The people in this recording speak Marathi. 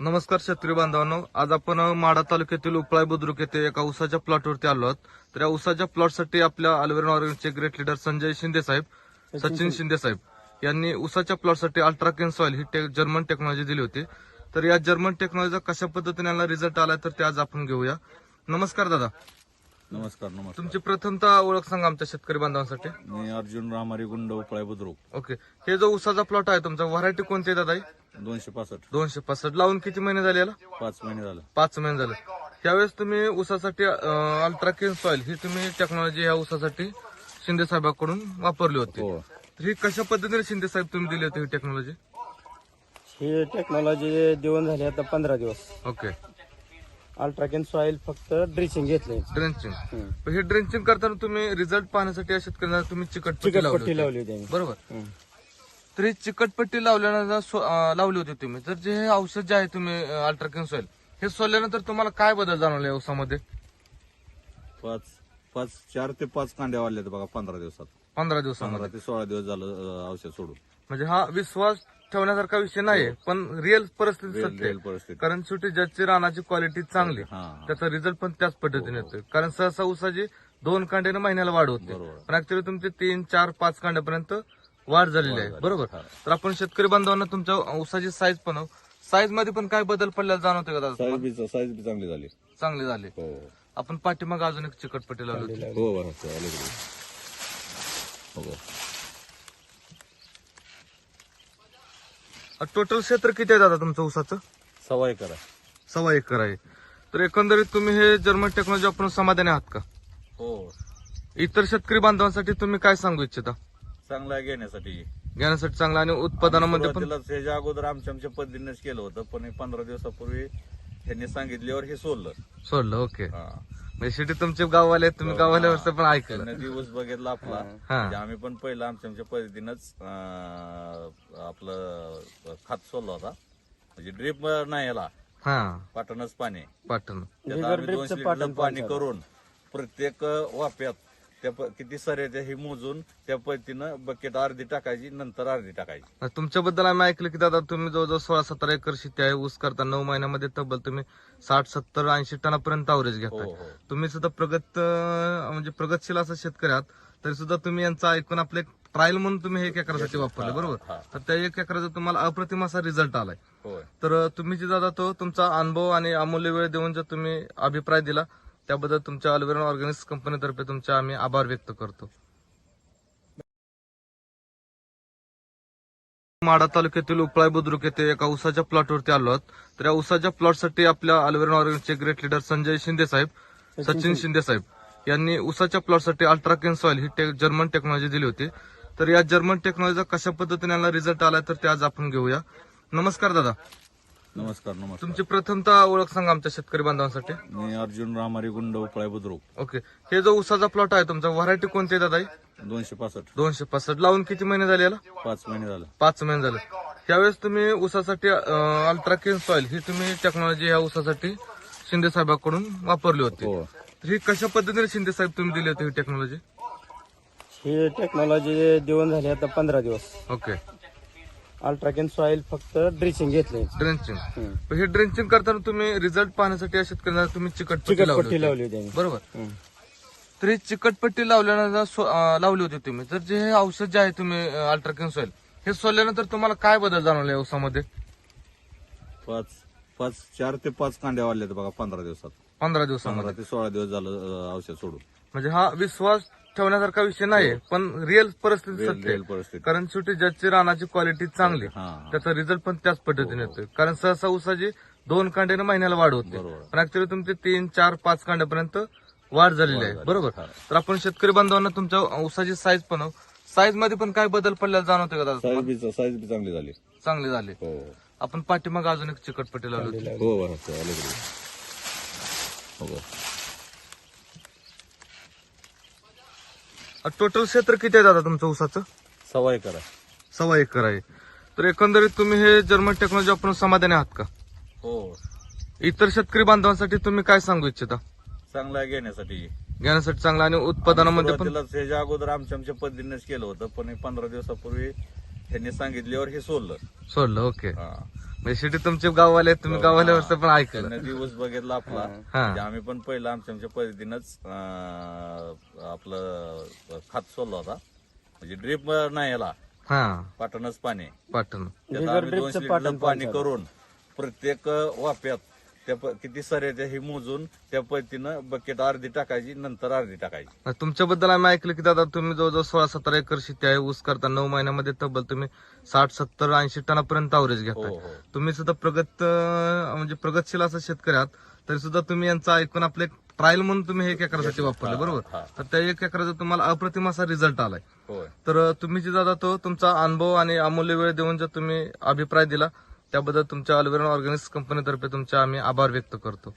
नमस्कार शेतकरी बांधवांनो. आज आपण माढा तालुक्यातील उपळाई बुद्रुक येथे एका उसाच्या प्लॉटवरती आलो आहोत. तर या उसाच्या प्लॉटसाठी आपल्या अल्वेरन ऑर्गनचे ग्रेट लीडर संजय शिंदे साहेब सचिन शिंदे साहेब यांनी उसाच्या प्लॉटसाठी अल्ट्राकेन सॉइल ही टे- जर्मन टेक्नॉलॉजी दिली होती. तर या जर्मन टेक्नॉलॉजीचा कशा पद्धतीने रिझल्ट आलाय तर ते आज आपण घेऊया. नमस्कार दादा. नमस्कार नमस्कार. तुमची प्रथमतः ओळख सांगा आमच्या शेतकरी बांधवांसाठी. मी अर्जुन रामारी गुंड उपळाय बुद्रुक. ओके. हे जो उसाचा प्लॉट आहे तुमचा व्हरायटी कोणती आहे दादा ही? दोनशे पासष्ट. दोनशे पासष्ट. लावून किती महिने झाले याला? पाच महिने झालं. पाच महिने झाले. त्यावेळेस तुम्ही उसासाठी अल्ट्राकेन सॉइल ही तुम्ही टेक्नॉलॉजी ह्या उसासाठी शिंदे साहेबांकडून वापरली होती. हो. तर ही कशा पद्धतीने शिंदे साहेब तुम्ही दिली होती ही टेक्नॉलॉजी ही टेक्नॉलॉजी देऊन झाली आता पंधरा दिवस. ओके. अल्ट्राकेन सॉइल फक्त ड्रिचिंग घेतले ड्रेंचिंग. हे ड्रेंचिंग करताना तुम्ही रिझल्ट पाहण्यासाठी या शेतकऱ्यांना तुम्ही चिकटपट्टी लावली चिकटपट्टी होती. लावली होती आम्ही. बरोबर. हम्म. तर ही चिकटपट्टी लावल्यानंतर अं, लावली होती तुम्ही. तर जे हे औषध जे आहे तुम्ही अल्ट्राकेन सॉइल हे सोडल्यानंतर तुम्हाला काय बदल जाणवले या उसामध्ये पाच पाच चार ते पाच कांड्या वाढल्या बघा पंधरा दिवसात. पंधरा दिवसामध्ये. पंधरा ते सोळा दिवस झालं अं, औषध सोडून. म्हणजे हा विश्वास ठेवण्यासारखा विषय नाही पण रिअल परिस्थिती सत्य आहे. परिस्थिती. कारण शेवटी ज्याची रानाची क्वालिटी चांगली हा त्याचा रिझल्ट पण त्याच पद्धतीने येतोय. कारण सहसा उसाची दोन कांड्याने महिन्याला वाढ होते. बरोबर. पण ऍक्च्युली तुमची तीन चार पाच कांड्यापर्यंत वाढ झालेली आहे. बरोबर? तर आपण शेतकरी बांधवांना तुमच्या उसाची साईज पण साईजमध्ये पण काय बदल पडलेला जाणवतोय का दादा साईज बी साईज बी चांगली झाली. चांगले झाले. हो. आपण पाठीमाग अजून एक चिकटपट्टी लावली होती. हो बरं हो. हो टोटल क्षेत्र किती आहे दादा तुमचं उसाचं सवय करा सव्वा एकर आहे. तर एकंदरीत तुम्ही हे जर्मन टेक्नॉलॉजी वापरून समाधानी आहात का? हो. इतर शेतकरी बांधवांसाठी तुम्ही काय सांगू इच्छिता? चांगला आहे घेण्यासाठी. घेण्यासाठी चांगला आणि उत्पादनामध्ये पण सुरुवातीलाच ह्याच्या अगोदर आमच्या आमच्या पद्धतीनेच केलं होतं पण हे पंधरा दिवसापूर्वी ह्यांनी सांगितल्यावर हे सोडलं. सोडलं ओके. हा. म्हणजे शेवटी तुमचे गाववाले आहेत, तुम्ही गाववाल्यावर पण ऐकलं. त्यांनी दिवस बघितला आपला. हा. म्हणजे आम्ही पण पहिलं आमच्या आमच्या पद्धतीनंच अं, खत सोडला होता. म्हणजे ड्रीप नाही याला. हा. पाटणच पाणी. पाटण. त्यात बिगर आम्ही ड्रीपचं दोनशे लिटर पाटण पाणी करून प्रत्येक वाफ्यात त्या प- किती सर येते हे मोजून त्या पद्धतीनं बकेट अर्धी टाकायची नंतर अर्धी टाकायची. तुमच्याबद्दल आम्ही ऐकलं की दादा तुम्ही जवळजवळ सोळा सतरा एकर शेती आहे. ऊस करता नऊ महिन्यामध्ये तब्बल तुम्ही साठ सत्तर ऐंशी टनापर्यंत अवरेज हो घेताय हो. तुम्ही सुद्धा प्रगत अं, म्हणजे प्रगतशील असं शेतकरी आहात. तरी सुद्धा तुम्ही यांचा ऐकून आपले ट्रायल म्हणून तुम्ही हे एक एकरासाठी वापरले बरोबर? हा. तर त्या एक एकराचा तुम्हाला अप्रतिम असा रिझल्ट आलाय. होय. तर तुम्ही जे दादा तो तुमचा अनुभव आणि अमूल्य वेळ देऊन जर तुम्ही अभिप्राय दिला त्याबद्दल तुमच्या अल्वेरन ऑर्गॅनिक्स कंपनीतर्फे तुमचे आम्ही आभार व्यक्त करतो. माढा तालुक्यातील उपळाई बुद्रुक येथे एका उसाच्या प्लॉटवरती आलो आहोत. तर या उसाच्या प्लॉटसाठी आपल्या अल्वेरन ऑर्गॅनिकचे ग्रेट लीडर संजय शिंदे साहेब सचिन शिंदे. साहेब यांनी उसाच्या प्लॉटसाठी अल्ट्राकेन सॉइल ही टे- जर्मन टेक्नॉलॉजी दिली होती. तर या जर्मन टेक्नॉलॉजीचा कशा पद्धतीने यांना रिझल्ट आलाय तर ते आज आपण घेऊया. नमस्कार दादा. नमस्कार नमस्कार. तुमची प्रथमतः ओळख सांगा आमच्या शेतकरी बांधवांसाठी. मी अर्जुन रामारी गुंड उपळाय बुद्रुक. ओके हे जो उसाचा प्लॉट आहे तुमचा व्हरायटी कोणती आहे दादा ही? दोनशे पासष्ट. दोनशे पासष्ट. लावून किती महिने झाले याला? पाच महिने झालं. पाच महिने झाले. त्यावेळेस तुम्ही उसासाठी अल्ट्राकेन सॉइल ही तुम्ही टेक्नॉलॉजी ह्या उसासाठी शिंदे साहेबांकडून वापरली होती. हो. तर ही कशा पद्धतीने शिंदे साहेब तुम्ही दिली होती ही टेक्नॉलॉजी ही टेक्नॉलॉजी देऊन झाली आता पंधरा दिवस ओके अल्ट्राकेन सॉइल फक्त ड्रिचिंग घेतले ड्रेंचिंग. हे ड्रेंचिंग करताना तुम्ही रिझल्ट पाहण्यासाठी या शेतकऱ्यांना तुम्ही चिकटपट्टी लावली चिकटपट्टी होती. लावली होती आम्ही. बरोबर हम्म. तर ही चिकटपट्टी लावल्यानंतर सो- अं, लावली होती तुम्ही तर जे हे औषध जे आहे तुम्ही अल्ट्राकेन सॉइल हे सोडल्यानंतर तुम्हाला काय बदल जाणवले या ऊसामध्ये पाच पाच चार ते पाच कांड्या वाढल्या बघा पंधरा दिवसात पंधरा दिवसामध्ये. ते सोळा दिवस झालं अं, औषध सोडून. म्हणजे हा विश्वास ठेवण्यासारखा विषय नाही पण रिअल परिस्थिती सत्य रेल आहे. परिस्थिती. कारण शेवटी ज्याची रानाची क्वालिटी चांगली हा. त्याचा रिझल्ट पण त्याच पद्धतीने येतोय. कारण सहसा उसाची दोन कांड्याने महिन्याला वाढ होते. बरोबर. पण ऍक्च्युली तुमची तीन चार पाच कांड्यापर्यंत वाढ झालेली आहे. बरोबर? हा. तर आपण शेतकरी बांधवांना तुमच्या उसाची साईज पण साईजमध्ये पण काय बदल पडलेला जाणवतोय का दादा साईज बी साईज बी चांगली झाली. चांगले झाले. हो. आपण पाठीमाग अजून एक चिकटपट्टी लावली होती. हो हो, हो टोटल क्षेत्र किती आहे दादा तुमचं उसाचं सवय करा सव्वा एकर आहे. तर एकंदरीत तुम्ही हे जर्मन टेक्नॉलॉजी वापरून समाधानी आहात का? हो. इतर शेतकरी बांधवांसाठी तुम्ही काय सांगू इच्छिता? चांगला आहे घेण्यासाठी. घेण्यासाठी चांगला आणि उत्पादनामध्ये पण सुरुवातीलाच ह्याच्या अगोदर आमच्या आमच्या पद्धतीनेच केलं होतं पण हे पंधरा दिवसापूर्वी ह्यांनी सांगितल्यावर हे सोडलं. सोडलं ओके हा. म्हणजे शेवटी तुमचे गाववाले आहेत, तुम्ही गाववाल्यावरचं पण ऐकलं त्यांनी दिवस बघितला आपला हा. म्हणजे आम्ही पण पहिलं आमच्या आमच्या पद्धतीनंच अं, आपलं खात सोडला होता. म्हणजे ड्रीप नाही याला. हा. पाटणच पाणी. पाटण. त्यात आम्ही दोनशे पाणी पाणी करून प्रत्येक वाप्यात त्या किती सर येते हे मोजून त्या पद्धतीनं बकेट अर्धी टाकायची नंतर अर्धी टाकायची. तुमच्याबद्दल आम्ही ऐकलं की दादा तुम्ही जवळजवळ सोळा सतरा एकर शेती आहे. ऊस करता नऊ महिन्यामध्ये तब्बल तुम्ही साठ सत्तर ऐंशी टनापर्यंत अवरेज हो घेताय. हो तुम्ही सुद्धा प्रगत अं, म्हणजे प्रगतशील असं शेतकरी आहात तरी सुद्धा तुम्ही यांचं ऐकून आपले ट्रायल म्हणून तुम्ही एक एकरासाठी वापरले बरोबर? हा. तर त्या एक एकराचा तुम्हाला अप्रतिम असा रिझल्ट आलाय. होय. तर तुम्ही जे दादा तो तुमचा अनुभव आणि अमूल्य वेळ देऊन जर तुम्ही अभिप्राय दिला त्याबद्दल तुमच्या अल्वेरन ऑर्गॅनिक्स कंपनीतर्फे तुमचे आम्ही आभार व्यक्त करतो.